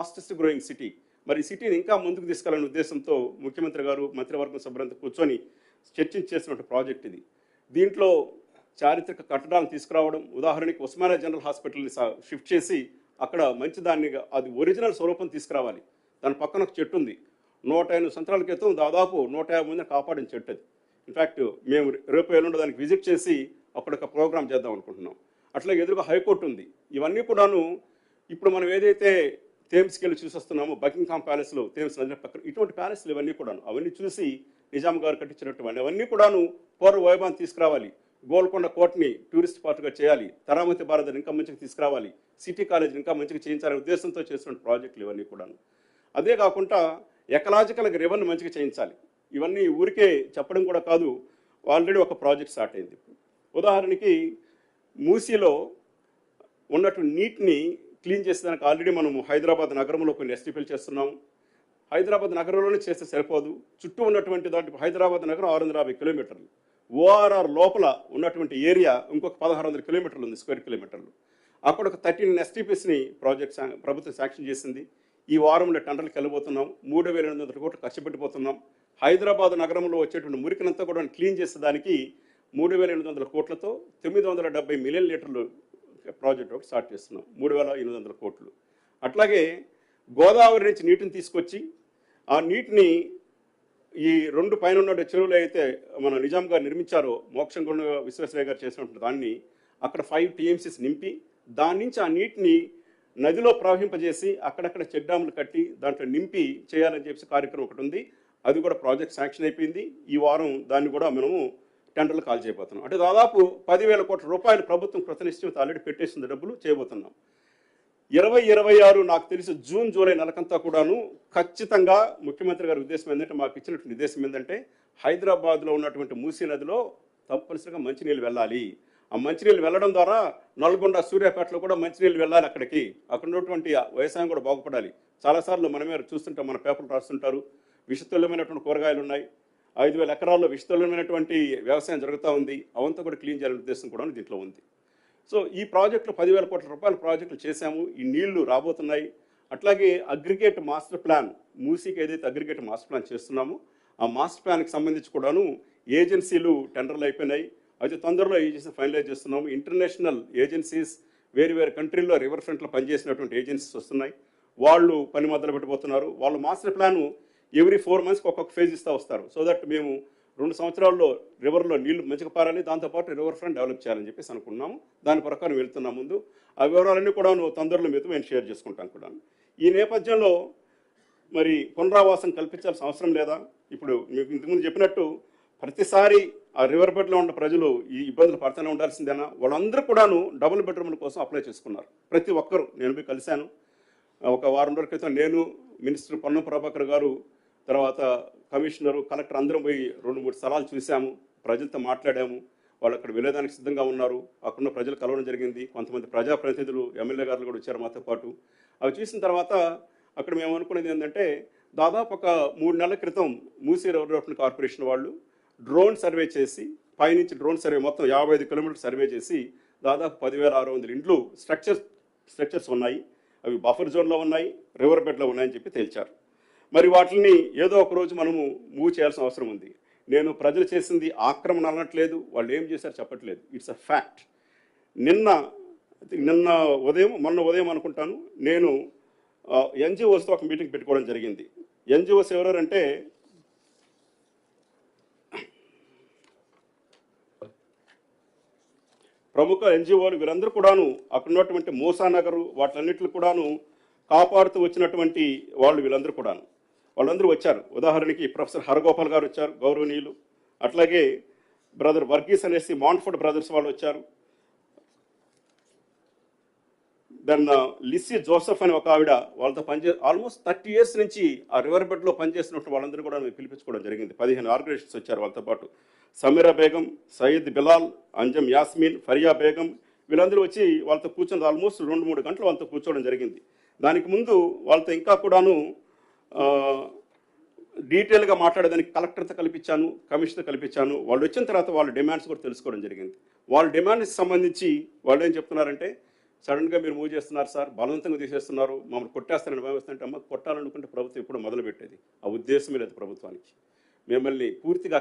Fastest growing city మరి సిటీని ఇంకా ముందుకు తీసుకెళ్ళనే ఉద్దేశంతో ముఖ్యమంత్రి గారు మంత్రివర్గం సభ్యులంతా కూర్చొని చర్చించేసినటువంటి ప్రాజెక్ట్ ఇది. దీంట్లో చారిత్రక కట్టడాలను తీసుకురావడం ఉదాహరణకి ఉస్మానియా జనరల్ హాస్పిటల్ని షిఫ్ట్ చేసి అక్కడ మంచి దాన్ని అది ఒరిజినల్ స్వరూపం తీసుకురావాలి. దాని పక్కన ఒక చెట్టు ఉంది. నూట ఎనిమిది సంవత్సరాల క్రితం దాదాపు నూట యాభై మందిని కాపాడిన చెట్టు అది. ఇన్ఫ్యాక్ట్ మేము రేపు ఎల్లుండి దానికి విజిట్ చేసి అక్కడ ఒక ప్రోగ్రామ్ చేద్దాం అనుకుంటున్నాం. అట్లాగే ఎదురుగా హైకోర్టు ఉంది. ఇవన్నీ కూడాను ఇప్పుడు మనం ఏదైతే థేమ్స్కి వెళ్ళి చూసొస్తున్నాము బకింగ్హామ్ ప్యాలెస్లో థేమ్స్ నది పక్కన ఇటువంటి ప్యాలెస్లు ఇవన్నీ కూడాను. అవన్నీ చూసి నిజాం గారు కట్టించినటువంటి అవన్నీ కూడాను పూర్వ వైభవాన్ని తీసుకురావాలి. గోల్కొండ కోటని టూరిస్ట్ స్పాట్గా చేయాలి. తరామతి భారత్ ఇంకా మంచిగా తీసుకురావాలి. సిటీ కాలేజ్ ఇంకా మంచిగా చేయించాలనే ఉద్దేశంతో చేస్తున్న ప్రాజెక్టులు ఇవన్నీ కూడాను. అదే కాకుండా ఎకలాజికల్ రివర్ని మంచిగా చేయించాలి. ఇవన్నీ ఊరికే చెప్పడం కూడా కాదు. ఆల్రెడీ ఒక ప్రాజెక్ట్ స్టార్ట్ అయింది. ఉదాహరణకి మూసీలో ఉన్నటువంటి నీటిని క్లీన్ చేసేదానికి ఆల్రెడీ మనం హైదరాబాద్ నగరంలో కొన్ని ఎస్టిఫీలు చేస్తున్నాం. హైదరాబాద్ నగరంలోనే చేస్తే సరిపోదు. చుట్టూ ఉన్నటువంటి దాంట్లో హైదరాబాద్ నగరం ఆరు వందల యాభై కిలోమీటర్లు. ఓఆర్ఆర్ లోపల ఉన్నటువంటి ఏరియా ఇంకొక పదహారు వందల కిలోమీటర్లు ఉంది స్క్వేర్ కిలోమీటర్లు. అక్కడ ఒక థర్టీన్ ఎస్టీపీస్ని ప్రాజెక్ట్ ప్రభుత్వం శాంక్షన్ చేసింది. ఈ వారంలో టెండర్లకు వెళ్ళబోతున్నాం. మూడు వేల ఎనిమిది వందల కోట్లు ఖర్చు పెట్టిపోతున్నాం హైదరాబాద్ నగరంలో వచ్చేటువంటి మురికినంతా కూడా క్లీన్ చేసేదానికి మూడు వేల ఎనిమిది వందల కోట్లతో తొమ్మిది వందల డెబ్బై మిలియన్ లీటర్లు ప్రాజెక్ట్ ఒకటి స్టార్ట్ చేస్తున్నాం. మూడు వేల ఎనిమిది వందల కోట్లు. అట్లాగే గోదావరి నుంచి నీటిని తీసుకొచ్చి ఆ నీటిని ఈ రెండు పైన ఉన్న చెరువులు అయితే మన నిజాం గారు నిర్మించారో మోక్షం విశ్వేశ్వరయ్య గారు చేసినటువంటి దాన్ని అక్కడ ఫైవ్ టీఎంసీస్ నింపి దాని నుంచి ఆ నీటిని నదిలో ప్రవహింపజేసి అక్కడక్కడ చెక్ డ్యాములు కట్టి దాంట్లో నింపి చేయాలని చెప్పేసి కార్యక్రమం ఒకటి ఉంది. అది కూడా ప్రాజెక్ట్ శాంక్షన్ అయిపోయింది. ఈ వారం దాన్ని కూడా మనము టెండర్లు కాల్ చేయబోతున్నాం. అంటే దాదాపు పదివేల కోట్ల రూపాయలు ప్రభుత్వం కృతనిశ్చయం ఆల్రెడీ పెట్టేసిన డబ్బులు చేయబోతున్నాం. ఇరవై ఇరవై ఆరు నాకు తెలిసి జూన్ జూలై నెలకంతా కూడాను ఖచ్చితంగా ముఖ్యమంత్రి గారి ఉద్దేశం ఏంటంటే మాకు ఇచ్చినటువంటి ఉద్దేశం ఏంటంటే హైదరాబాద్లో ఉన్నటువంటి మూసీ నదిలో తప్పనిసరిగా మంచినీళ్ళు వెళ్ళాలి. ఆ మంచినీళ్ళు వెళ్ళడం ద్వారా నల్గొండ సూర్యాపేటలో కూడా మంచినీళ్ళు వెళ్ళాలి అక్కడికి. అక్కడ ఉన్నటువంటి వ్యవసాయం కూడా బాగుపడాలి. చాలాసార్లు మనమే చూస్తుంటాం మన పేపర్లు రాస్తుంటారు. విషతుల్యమైనటువంటి కూరగాయలు ఉన్నాయి. ఐదు వేల ఎకరాల్లో విస్తృతమైనటువంటి వ్యవసాయం జరుగుతూ ఉంది. అవంతా కూడా క్లీన్ చేయాలనే ఉద్దేశం కూడా దీంట్లో ఉంది. సో ఈ ప్రాజెక్టులు పదివేల కోట్ల రూపాయల ప్రాజెక్టులు చేశాము. ఈ నీళ్ళు రాబోతున్నాయి. అట్లాగే అగ్రిగేట్ మాస్టర్ ప్లాన్ మూసీకి ఏదైతే అగ్రిగేట్ మాస్టర్ ప్లాన్ చేస్తున్నామో ఆ మాస్టర్ ప్లాన్కి సంబంధించి కూడాను ఏజెన్సీలు టెండర్లు అయిపోయినాయి. అయితే తొందరలో ఏజెన్సీ ఫైనలైజ్ చేస్తున్నాము. ఇంటర్నేషనల్ ఏజెన్సీస్ వేరు వేరు కంట్రీల్లో రివర్ ఫ్రంట్లో పనిచేసినటువంటి ఏజెన్సీస్ వస్తున్నాయి. వాళ్ళు పని మొదలు పెట్టబోతున్నారు వాళ్ళు మాస్టర్ ప్లాన్ ఎవ్రీ ఫోర్ మంత్స్కి ఒక్కొక్క ఫేజ్ ఇస్తూ వస్తారు. సో దట్ మేము రెండు సంవత్సరాల్లో రివర్లో నీళ్ళు మంచిగా పారాలి దాంతోపాటు రివర్ ఫ్రంట్ డెవలప్ చేయాలని చెప్పేసి అనుకున్నాము. దాని ప్రకారం వెళ్తున్నా ముందు. ఆ వివరాలన్నీ కూడా తొందరలో మీతో మేము షేర్ చేసుకుంటాం కూడా. ఈ నేపథ్యంలో మరి పునరావాసం కల్పించాల్సిన అవసరం లేదా? ఇప్పుడు మీకు ఇంతకుముందు చెప్పినట్టు ప్రతిసారి ఆ రివర్ బెడ్లో ఉన్న ప్రజలు ఈ ఇబ్బందులు పడుతూనే ఉండాల్సిందేనా? వాళ్ళందరూ కూడాను డబుల్ బెడ్రూమ్ల కోసం అప్లై చేసుకున్నారు. ప్రతి ఒక్కరు నేను పోయి కలిశాను. ఒక వారం రోజుల క్రితం నేను మినిస్టర్ పొన్నం ప్రభాకర్ గారు తర్వాత కమిషనరు కలెక్టర్ అందరం పోయి రెండు మూడు స్థలాలు చూసాము ప్రజలతో మాట్లాడాము. వాళ్ళు అక్కడ వెళ్ళేదానికి సిద్ధంగా ఉన్నారు. అక్కడున్న ప్రజలు కలవడం జరిగింది. కొంతమంది ప్రజాప్రతినిధులు ఎమ్మెల్యే గారు కూడా వచ్చారు మాతో పాటు. అవి చూసిన తర్వాత అక్కడ మేము అనుకునేది ఏంటంటే దాదాపు ఒక మూడు నెలల క్రితం మూసీ రివర్ డెవలప్మెంట్ కార్పొరేషన్ వాళ్ళు డ్రోన్ సర్వే చేసి పైనుంచి డ్రోన్ సర్వే మొత్తం యాభై ఐదు కిలోమీటర్లు సర్వే చేసి దాదాపు పదివేల ఆరు వందల ఇండ్లు స్ట్రక్చర్స్ స్ట్రక్చర్స్ ఉన్నాయి. అవి బఫర్ జోన్లో ఉన్నాయి రివర్ బెడ్లో ఉన్నాయని చెప్పి తేల్చారు. మరి వాటిని ఏదో ఒక రోజు మనము మూవ్ చేయాల్సిన అవసరం ఉంది. నేను ప్రజలు చేసింది ఆక్రమణ అనట్లేదు వాళ్ళు ఏం చేశారు చెప్పట్లేదు. ఇట్స్ అ ఫ్యాక్ట్ నిన్న నిన్న ఉదయం మొన్న ఉదయం అనుకుంటాను నేను ఎన్జిఓస్తో ఒక మీటింగ్ పెట్టుకోవడం జరిగింది. ఎన్జిఓస్ ఎవరంటే ప్రముఖ ఎన్జిఓలు వీరందరూ కూడాను అక్కడ ఉన్నటువంటి మూసా నగరు కూడాను కాపాడుతూ వచ్చినటువంటి వాళ్ళు వీళ్ళందరూ కూడాను. వాళ్ళందరూ వచ్చారు. ఉదాహరణకి ప్రొఫెసర్ హరగోపాల్ గారు వచ్చారు గౌరవనీయులు. అట్లాగే బ్రదర్ వర్గీస్ అనేసి మాన్ఫోర్డ్ బ్రదర్స్ వాళ్ళు వచ్చారు. దెన్ లిస్సి జోసెఫ్ అని ఒక ఆవిడ వాళ్ళతో పనిచే ఆల్మోస్ట్ థర్టీ ఇయర్స్ నుంచి ఆ రివర్ బెడ్లో పనిచేసినట్టు వాళ్ళందరూ కూడా మేము పిలిపించుకోవడం జరిగింది. పదిహేను ఆర్గనైజేషన్స్ వచ్చారు వాళ్ళతో పాటు. సమీరా బేగం సయీద్ బిలాల్ అంజమ్ యాస్మిన్ ఫరియా బేగం వీళ్ళందరూ వచ్చి వాళ్ళతో కూర్చొని ఆల్మోస్ట్ రెండు మూడు గంటలు వాళ్ళతో కూర్చోవడం జరిగింది. దానికి ముందు వాళ్ళతో ఇంకా కూడాను డీటెయిల్గా మాట్లాడేదానికి కలెక్టర్తో కల్పించాను కమిషనర్ కల్పించాను. వాళ్ళు వచ్చిన తర్వాత వాళ్ళ డిమాండ్స్ కూడా తెలుసుకోవడం జరిగింది. వాళ్ళ డిమాండ్స్కి సంబంధించి వాళ్ళు ఏం చెప్తున్నారంటే సడన్గా మీరు మూవ్ చేస్తున్నారు సార్ బలవంతంగా తీసేస్తున్నారు మమ్మల్ని కొట్టేస్తారని భావిస్తుంటే అమ్మ కొట్టాలనుకుంటే ప్రభుత్వం ఇప్పుడు మొదలుపెట్టేది. ఆ ఉద్దేశమే లేదు ప్రభుత్వానికి. మిమ్మల్ని పూర్తిగా